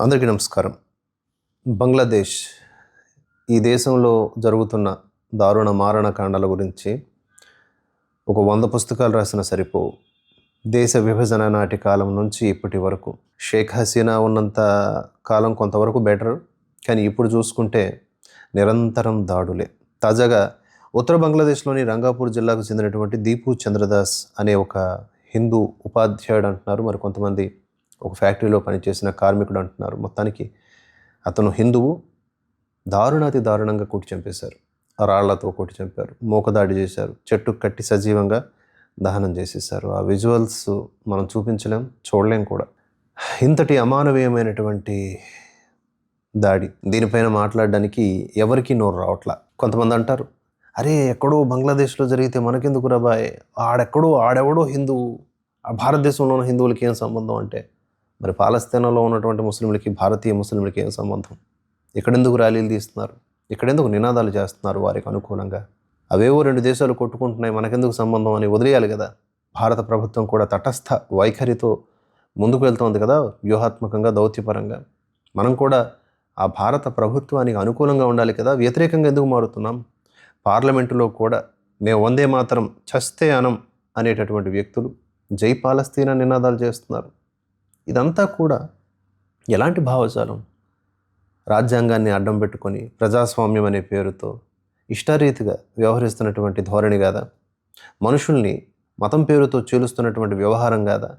అందరికీ నమస్కారం. బంగ్లాదేశ్ ఈ దేశంలో జరుగుతున్న దారుణ మారణకాండాల గురించి ఒక వంద పుస్తకాలు రాసిన సరిపోవు. దేశ విభజన నాటి కాలం నుంచి ఇప్పటి వరకు. షేక్ హసీనా ఉన్నంత కాలం కొంతవరకు బెటర్. కానీ ఇప్పుడు చూసుకుంటే నిరంతరం దాడులే. తాజాగా ఉత్తర బంగ్లాదేశ్లోని రంగాపూర్ జిల్లాకు చెందినటువంటి దీపు చంద్రదాస్ అనే ఒక హిందూ ఉపాధ్యాయుడు అంటున్నారు. మరి కొంతమంది ఒక ఫ్యాక్టరీలో పనిచేసిన కార్మికుడు అంటున్నారు. మొత్తానికి అతను హిందువు దారుణాతి దారుణంగా కొట్టి చంపేశారు. రాళ్ళతో కొట్టి చంపారు. మూకదాడి చేశారు. చెట్టు కట్టి సజీవంగా దహనం చేసేసారు ఆ విజువల్స్ మనం చూపించలేం చూడలేం కూడా. ఇంతటి అమానవీయమైనటువంటి దాడి దీనిపైన మాట్లాడడానికి ఎవరికీ నోరు రావట్లా? కొంతమంది అంటారు అరే ఎక్కడో బంగ్లాదేశ్లో జరిగితే మనకెందుకు రాబాయ్ ఆడెక్కడో ఆడెవడో హిందువు. ఆ భారతదేశంలో ఉన్న హిందువులకి ఏం సంబంధం? అంటే మరి పాలస్తీనాలో ఉన్నటువంటి ముస్లింలకి భారతీయ ముస్లింలకి ఏం సంబంధం? ఇక్కడెందుకు ర్యాలీలు తీస్తున్నారు? ఇక్కడెందుకు నినాదాలు చేస్తున్నారు వారికి అనుకూలంగా? అవేవో రెండు దేశాలు కొట్టుకుంటున్నాయి మనకెందుకు సంబంధం అని వదిలేయాలి కదా? భారత ప్రభుత్వం కూడా తటస్థ వైఖరితో ముందుకు వెళ్తోంది కదా వ్యూహాత్మకంగా దౌత్యపరంగా. మనం కూడా ఆ భారత ప్రభుత్వానికి అనుకూలంగా ఉండాలి కదా? వ్యతిరేకంగా ఎందుకు మారుతున్నాం? పార్లమెంటులో కూడా మేము వందే మాత్రం చస్తే అనం అనేటటువంటి వ్యక్తులు జై పాలస్తీనా నినాదాలు చేస్తున్నారు. ఇదంతా కూడా ఎలాంటి భావజాలం? రాజ్యాంగాన్ని అడ్డం పెట్టుకొని ప్రజాస్వామ్యం అనే పేరుతో ఇష్టారీతిగా వ్యవహరిస్తున్నటువంటి ధోరణి కాదా? మనుషుల్ని మతం పేరుతో చీలుస్తున్నటువంటి వ్యవహారం కాదా?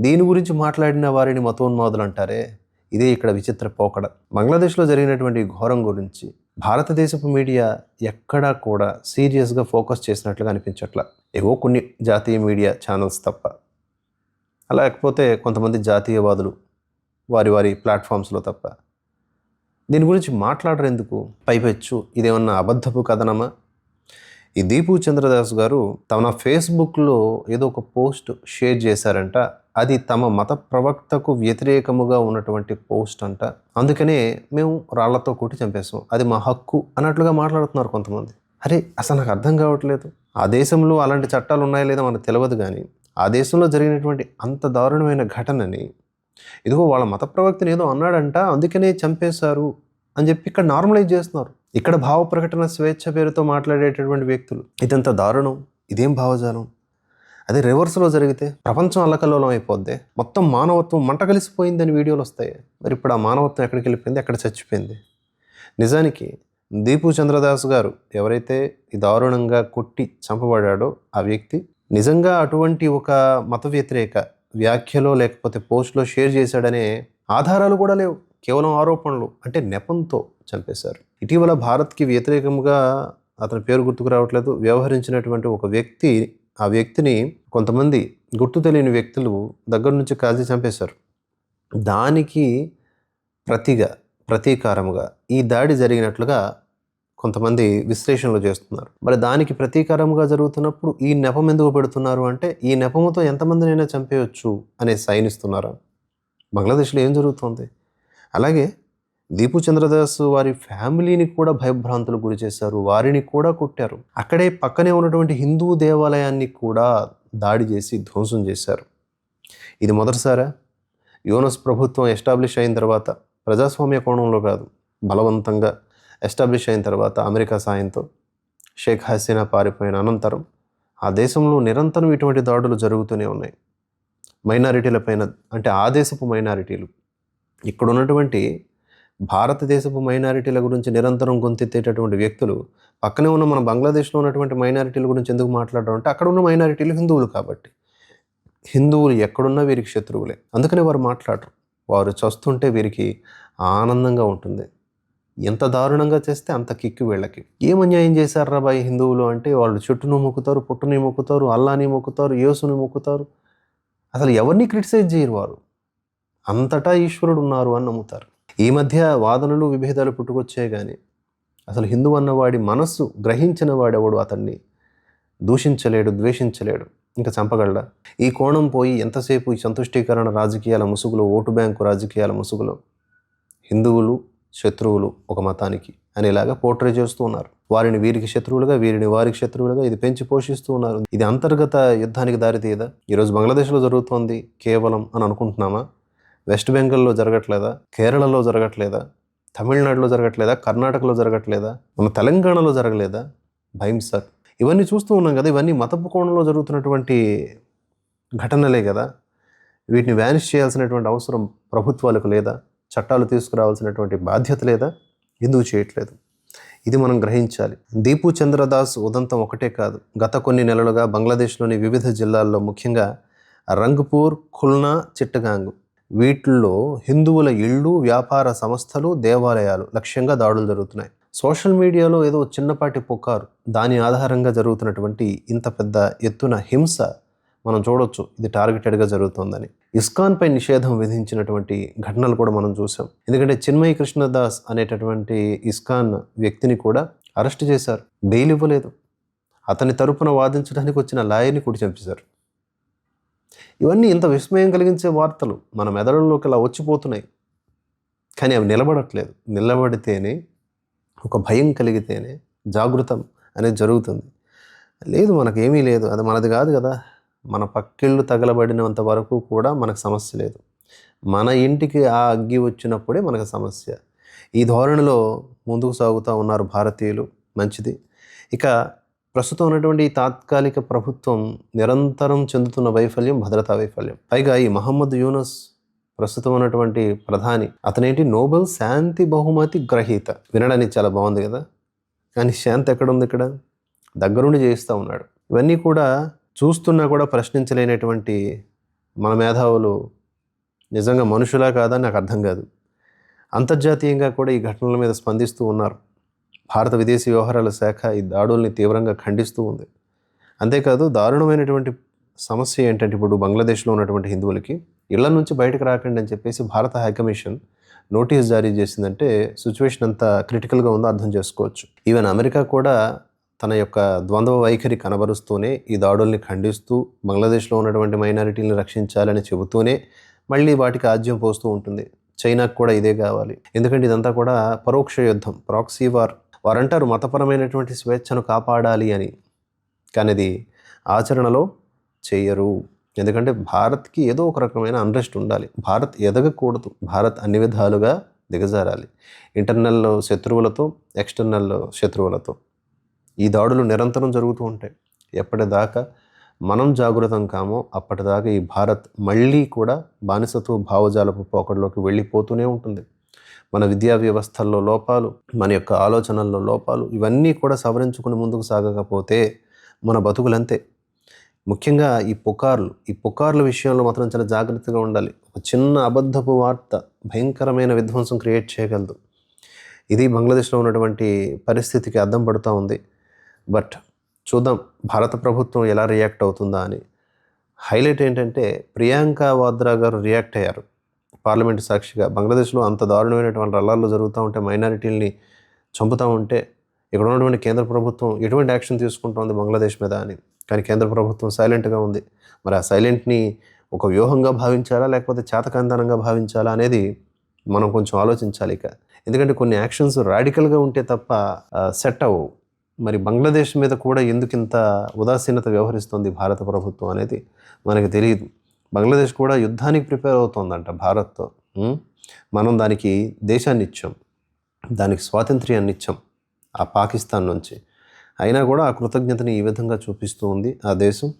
దీని గురించి మాట్లాడిన వారిని మతోన్మాదులు అంటారే? ఇదే ఇక్కడ విచిత్ర పోకడ. బంగ్లాదేశ్లో జరిగినటువంటి ఘోరం గురించి భారతదేశపు మీడియా ఎక్కడా కూడా సీరియస్గా ఫోకస్ చేసినట్లుగా అనిపించట్ల. ఏవో కొన్ని జాతీయ మీడియా ఛానల్స్ తప్ప. లేకపోతే కొంతమంది జాతీయవాదులు వారి వారి ప్లాట్ఫామ్స్లో తప్ప. దీని గురించి మాట్లాడరు ఎందుకు పైపెచ్చు. ఇదేమన్నా అబద్ధపు కథనమా? ఈ దీపు చంద్రదాస్ గారు తమ ఫేస్బుక్లో ఏదో ఒక పోస్ట్ షేర్ చేశారంట. అది తమ మత ప్రవక్తకు వ్యతిరేకముగా ఉన్నటువంటి పోస్ట్ అంట. అందుకనే మేము రాళ్ళతో కొట్టి చంపేస్తాం అది మా హక్కు అన్నట్లుగా మాట్లాడుతున్నారు కొంతమంది. అరే అసలు నాకు అర్థం కావట్లేదు. ఆ దేశంలో అలాంటి చట్టాలు ఉన్నాయో లేదో మనకు తెలియదు కానీ ఆ దేశంలో జరిగినటువంటి అంత దారుణమైన ఘటనని ఇదిగో వాళ్ళ మత ప్రవక్తని ఏదో అన్నాడంట అందుకనే చంపేశారు అని చెప్పి ఇక్కడ నార్మలైజ్ చేస్తున్నారు. ఇక్కడ భావ ప్రకటన స్వేచ్ఛ పేరుతో మాట్లాడేటటువంటి వ్యక్తులు. ఇదంత దారుణం ఇదేం భావజాలం? అదే రివర్స్లో జరిగితే ప్రపంచం అల్లకల్లోలం అయిపోద్ది. మొత్తం మానవత్వం మంట కలిసిపోయిందని వీడియోలు వస్తాయి. మరి ఇప్పుడు ఆ మానవత్వం ఎక్కడికి వెళ్ళిపోయింది? ఎక్కడ చచ్చిపోయింది? నిజానికి దీపు చంద్రదాస్ గారు ఎవరైతే ఈ దారుణంగా కొట్టి చంపబడాడో ఆ వ్యక్తి నిజంగా అటువంటి ఒక మత వ్యతిరేక వ్యాఖ్యలో లేకపోతే పోస్ట్లో షేర్ చేశాడనే ఆధారాలు కూడా లేవు. కేవలం ఆరోపణలు అంటే నెపంతో చంపేశారు. ఇటీవల భారత్కి వ్యతిరేకంగా అతని పేరు గుర్తుకు రావట్లేదు. వ్యవహరించినటువంటి ఒక వ్యక్తి ఆ వ్యక్తిని కొంతమంది గుర్తు తెలియని వ్యక్తులు దగ్గర నుంచి కాల్చి చంపేశారు. దానికి ప్రతిగా ప్రతీకారముగా ఈ దాడి జరిగినట్లుగా కొంతమంది విశ్లేషణలు చేస్తున్నారు. మరి దానికి ప్రతీకారముగా జరుగుతున్నప్పుడు ఈ నెపం ఎందుకు పెడుతున్నారు అంటే ఈ నెపముతో ఎంతమందినైనా చంపేయచ్చు అనే సైన్ ఇస్తున్నారా? బంగ్లాదేశ్లో ఏం జరుగుతుంది? అలాగే దీపు చంద్రదాస్ వారి ఫ్యామిలీని కూడా భయభ్రాంతులు గురి చేశారు వారిని కూడా కొట్టారు. అక్కడే పక్కనే ఉన్నటువంటి హిందూ దేవాలయాన్ని కూడా దాడి చేసి ధ్వంసం చేశారు. ఇది మొదటిసారా? యోనస్ ప్రభుత్వం ఎస్టాబ్లిష్ అయిన తర్వాత ప్రజాస్వామ్య కోణంలో కాదు బలవంతంగా ఎస్టాబ్లిష్ అయిన తర్వాత అమెరికా సాయంతో షేక్ హసీనా పారిపోయిన అనంతరం ఆ దేశంలో నిరంతరం ఇటువంటి దాడులు జరుగుతూనే ఉన్నాయి. మైనారిటీలపైన అంటే ఆ దేశపు మైనారిటీలు ఇక్కడ ఉన్నటువంటి భారతదేశపు మైనారిటీల గురించి నిరంతరం గొంతెత్తేటటువంటి వ్యక్తులు పక్కనే ఉన్న మన బంగ్లాదేశ్లో ఉన్నటువంటి మైనారిటీల గురించి ఎందుకు మాట్లాడడం అంటే అక్కడ ఉన్న మైనారిటీలు హిందువులు కాబట్టి. హిందువులు ఎక్కడున్నా వీరికి శత్రువులే. అందుకనే వారు మాట్లాడరు. వారు చస్తుంటే వీరికి ఆనందంగా ఉంటుంది. ఎంత దారుణంగా చేస్తే అంత కిక్కు వీళ్ళకి. ఏం అన్యాయం చేశారు రాబాయి హిందువులు అంటే వాళ్ళు చెట్టును మొక్కుతారు పుట్టుని మొక్కుతారు అల్లాని మొక్కుతారు యేసుని మొక్కుతారు. అసలు ఎవరిని క్రిటిసైజ్ చేయరు వారు? అంతటా ఈశ్వరుడు ఉన్నారు అని నమ్ముతారు. ఈ మధ్య వాదనలు విభేదాలు పుట్టుకొచ్చాయి కానీ అసలు హిందూ అన్నవాడి మనస్సు గ్రహించిన వాడెవడు అతన్ని? దూషించలేడు ద్వేషించలేడు. ఇంకా చంపగలడా? ఈ కోణం పోయి ఎంతసేపు ఈ సంతుష్టీకరణ రాజకీయాల ముసుగులో ఓటు బ్యాంకు రాజకీయాల ముసుగులో? హిందువులు శత్రువులు ఒక మతానికి అనేలాగా పోర్ట్రే చేస్తూ ఉన్నారు. వారిని వీరికి శత్రువులుగా వీరిని వారికి శత్రువులుగా ఇది పెంచి పోషిస్తూ ఉన్నారు. ఇది అంతర్గత యుద్ధానికి దారితీయదా? ఈరోజు బంగ్లాదేశ్లో జరుగుతోంది కేవలం అని అనుకుంటున్నామా? వెస్ట్ బెంగాల్లో జరగట్లేదా? కేరళలో జరగట్లేదా? తమిళనాడులో జరగట్లేదా? కర్ణాటకలో జరగట్లేదా? మన తెలంగాణలో జరగలేదా? భయం సార్. ఇవన్నీ చూస్తూ ఉన్నాం కదా ఇవన్నీ మతపు కోణంలో జరుగుతున్నటువంటి ఘటనలే కదా. వీటిని వ్యానిష్ చేయాల్సినటువంటి అవసరం ప్రభుత్వాలకు లేదా? చట్టాలు తీసుకురావాల్సినటువంటి బాధ్యత లేదా? ఎందుకు చేయట్లేదు? ఇది మనం గ్రహించాలి. దీపు చంద్రదాస్ ఉదంతం ఒకటే కాదు. గత కొన్ని నెలలుగా బంగ్లాదేశ్లోని వివిధ జిల్లాల్లో ముఖ్యంగా రంగ్పూర్ ఖుల్నా చిట్టగాంగ్ వీటిల్లో హిందువుల ఇళ్ళు వ్యాపార సంస్థలు దేవాలయాలు లక్ష్యంగా దాడులు జరుగుతున్నాయి. సోషల్ మీడియాలో ఏదో చిన్నపాటి పుకారు. దాని ఆధారంగా జరుగుతున్నటువంటి ఇంత పెద్ద ఎత్తున హింస మనం చూడొచ్చు ఇది టార్గెటెడ్గా జరుగుతోందని. ఇస్కాన్పై నిషేధం విధించినటువంటి ఘటనలు కూడా మనం చూసాం. ఎందుకంటే చిన్మయ కృష్ణదాస్ అనేటటువంటి ఇస్కాన్ వ్యక్తిని కూడా అరెస్ట్ చేశారు. బెయిల్ ఇవ్వలేదు. అతని తరపున వాదించడానికి వచ్చిన లాయర్ని కూడా చంపేశారు. ఇవన్నీ ఇంత విస్మయం కలిగించే వార్తలు మన మెదడులోకి ఇలా వచ్చిపోతున్నాయి. కానీ అవి నిలబడట్లేదు. నిలబడితేనే ఒక భయం కలిగితేనే జాగృతం అనేది జరుగుతుంది. లేదు మనకేమీ లేదు. అది మనది కాదు కదా. మన పక్కిళ్ళు తగలబడినంత వరకు కూడా మనకు సమస్య లేదు. మన ఇంటికి ఆ అగ్గి వచ్చినప్పుడే మనకు సమస్య. ఈ ధోరణిలో ముందుకు సాగుతూ ఉన్నారు భారతీయులు. మంచిది. ఇక ప్రస్తుతం ఉన్నటువంటి ఈ తాత్కాలిక ప్రభుత్వం నిరంతరం చెందుతున్న వైఫల్యం భద్రతా వైఫల్యం. పైగా ఈ మహమ్మద్ యూనస్ ప్రస్తుతం ఉన్నటువంటి ప్రధాని అతనేంటి? నోబెల్ శాంతి బహుమతి గ్రహీత. వినడానికి చాలా బాగుంది కదా? కానీ శాంతి ఎక్కడ ఉంది ఇక్కడ? దగ్గరుండి చేయిస్తూ ఉన్నాడు. ఇవన్నీ కూడా చూస్తున్నా కూడా ప్రశ్నించలేనటువంటి మన మేధావులు నిజంగా మనుషులా కాదా నాకు అర్థం కాదు. అంతర్జాతీయంగా కూడా ఈ ఘటనల మీద స్పందిస్తూ ఉన్నారు. భారత విదేశీ వ్యవహారాల శాఖ ఈ దాడుల్ని తీవ్రంగా ఖండిస్తూ ఉంది. అంతేకాదు దారుణమైనటువంటి సమస్య ఏంటంటే ఇప్పుడు బంగ్లాదేశ్లో ఉన్నటువంటి హిందువులకి ఇళ్ళ నుంచి బయటకు రాకండి అని చెప్పేసి భారత హైకమిషన్ నోటీస్ జారీ చేసిందంటే సిచ్యువేషన్ అంత క్రిటికల్గా ఉందో అర్థం చేసుకోవచ్చు. ఈవెన్ అమెరికా కూడా తన యొక్క ద్వంద్వ వైఖరి కనబరుస్తూనే ఈ దాడుల్ని ఖండిస్తూ బంగ్లాదేశ్లో ఉన్నటువంటి మైనారిటీలను రక్షించాలని చెబుతూనే మళ్ళీ వాటికి ఆజ్యం పోస్తూ ఉంటుంది. చైనాకు కూడా ఇదే కావాలి. ఎందుకంటే ఇదంతా కూడా పరోక్ష యుద్ధం ప్రాక్సీ వార్. వారంటారు మతపరమైనటువంటి స్వేచ్ఛను కాపాడాలి అని. కానీ అది ఆచరణలో చేయరు. ఎందుకంటే భారత్కి ఏదో ఒక రకమైన అన్రెస్ట్ ఉండాలి. భారత్ ఎదగకూడదు. భారత్ అన్ని విధాలుగా దిగజారాలి. ఇంటర్నల్ శత్రువులతో ఎక్స్టర్నల్ శత్రువులతో. ఈ దాడులు నిరంతరం జరుగుతూ ఉంటాయి. ఎప్పటిదాకా మనం జాగృతం కామో అప్పటిదాకా ఈ భారత్ మళ్ళీ కూడా బానిసత్వ భావజాలపు పోకడలోకి వెళ్ళిపోతూనే ఉంటుంది. మన విద్యా వ్యవస్థల్లో లోపాలు మన యొక్క ఆలోచనల్లో లోపాలు ఇవన్నీ కూడా సవరించుకుని ముందుకు సాగకపోతే మన బతుకులంతే. ముఖ్యంగా ఈ పుకార్లు ఈ పుకార్ల విషయంలో మాత్రం చాలా జాగ్రత్తగా ఉండాలి. ఒక చిన్న అబద్ధపు వార్త భయంకరమైన విధ్వంసం క్రియేట్ చేయగలదు. ఇది బంగ్లాదేశ్లో ఉన్నటువంటి పరిస్థితికి అద్దం పడుతూ ఉంది. బట్ చూద్దాం భారత ప్రభుత్వం ఎలా రియాక్ట్ అవుతుందా అని. హైలైట్ ఏంటంటే ప్రియాంక వాద్రా గారు రియాక్ట్ అయ్యారు. పార్లమెంటు సాక్షిగా బంగ్లాదేశ్లో అంత దారుణమైనటువంటి రల్లాల్లో జరుగుతూ ఉంటే మైనారిటీల్ని చంపుతూ ఉంటే ఇక్కడ ఉన్నటువంటి కేంద్ర ప్రభుత్వం ఎటువంటి యాక్షన్ తీసుకుంటోంది బంగ్లాదేశ్ మీద అని. కానీ కేంద్ర ప్రభుత్వం సైలెంట్గా ఉంది. మరి ఆ సైలెంట్ని ఒక వ్యూహంగా భావించాలా లేకపోతే చేతకందనంగా భావించాలా అనేది మనం కొంచెం ఆలోచించాలి ఇక. ఎందుకంటే కొన్ని యాక్షన్స్ రాడికల్గా ఉంటే తప్ప సెట్ అవ్వవు. మరి బంగ్లాదేశ్ మీద కూడా ఎందుకు ఇంత ఉదాసీనత వ్యవహరిస్తుంది భారత ప్రభుత్వం అనేది మనకు తెలియదు. బంగ్లాదేశ్ కూడా యుద్ధానికి ప్రిపేర్ అవుతోందంట భారత్తో. మనం దానికి దేశాన్ని ఇచ్చాం. దానికి స్వాతంత్ర్యాన్ని ఇచ్చాం. ఆ పాకిస్తాన్ నుంచి. అయినా కూడా ఆ కృతజ్ఞతని ఈ విధంగా చూపిస్తూ ఉంది ఆ దేశం.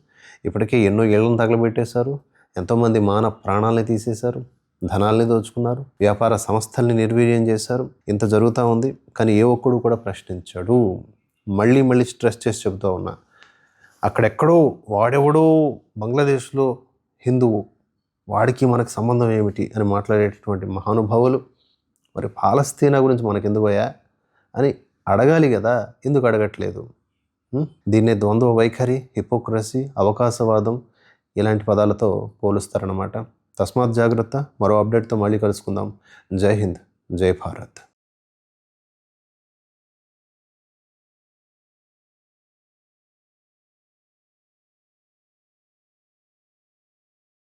ఇప్పటికే ఎన్నో ఏళ్ళను తగలబెట్టేశారు. ఎంతోమంది మాన ప్రాణాలని తీసేశారు. ధనాల్ని దోచుకున్నారు. వ్యాపార సంస్థల్ని నిర్వీర్యం చేశారు. ఇంత జరుగుతూ ఉంది. కానీ ఏ ఒక్కడు కూడా ప్రశ్నించాడు. మళ్ళీ మళ్ళీ స్ట్రెస్ చేసి చెబుతూ ఉన్నా. అక్కడెక్కడో వాడెవడో బంగ్లాదేశ్లో హిందువు వాడికి మనకు సంబంధం ఏమిటి అని మాట్లాడేటటువంటి మహానుభావులు మరి పాలస్తీనా గురించి మనకెందుకు పోయా అని అడగాలి కదా ఎందుకు అడగట్లేదు? దీన్నే ద్వంద్వ వైఖరి హిపోక్రసీ అవకాశవాదం ఇలాంటి పదాలతో పోలుస్తారన్నమాట. తస్మాత్ జాగ్రత్త మరో అప్డేట్తో మళ్ళీ కలుసుకుందాం. జై హింద్ జై భారత్.